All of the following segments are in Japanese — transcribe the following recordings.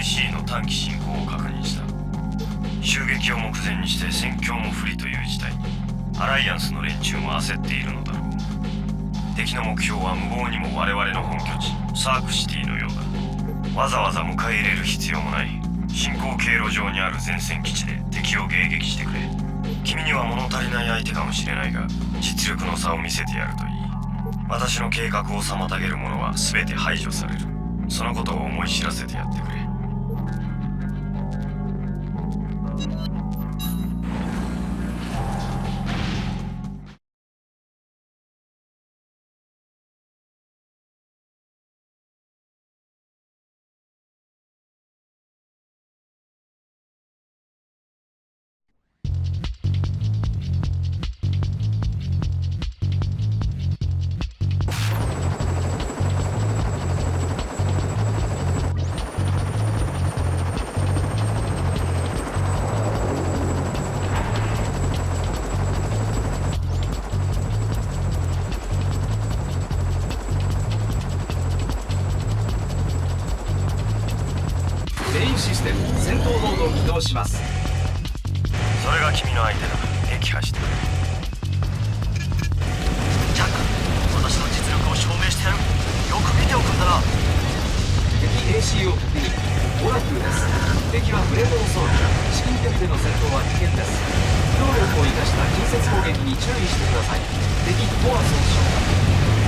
AC の短期進行を確認した。襲撃を目前にして戦況も不利という事態にアライアンスの連中も焦っているのだ。ろう敵の目標は無謀にも我々の本拠地サークシティのようだ。わざわざ迎え入れる必要もない。進行経路上にある前線基地で敵を迎撃してくれ。君には物足りない相手かもしれないが実力の差を見せてやるといい。私の計画を妨げる者は全て排除される。そのことを思い知らせてやってくれ。システム戦闘モードを起動します。それが君の相手だ。撃破してくれ。ジャック私の実力を証明してやる。よく見ておくんだな。敵 AC を確認。オラクルです。敵はブレードを装備至近距離での戦闘は危険です。機動力を生かした近接攻撃に注意してください。敵コア損傷。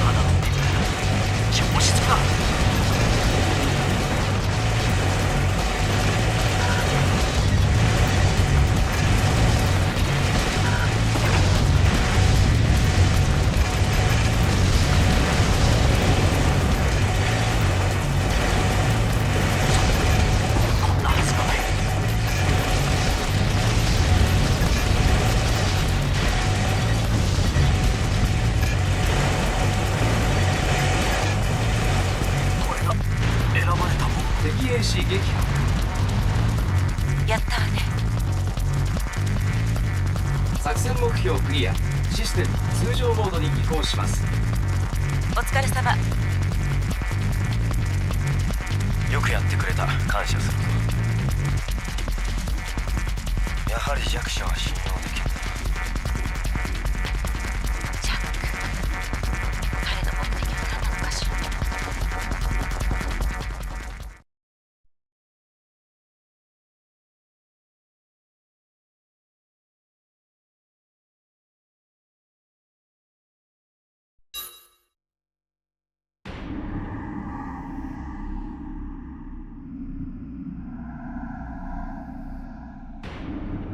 肌の常識だこ敵 AC 撃破やったわね。作戦目標クリア。システム通常モードに移行します。お疲れ様。よくやってくれた。感謝するぞ。やはり弱者は信用 Thank you.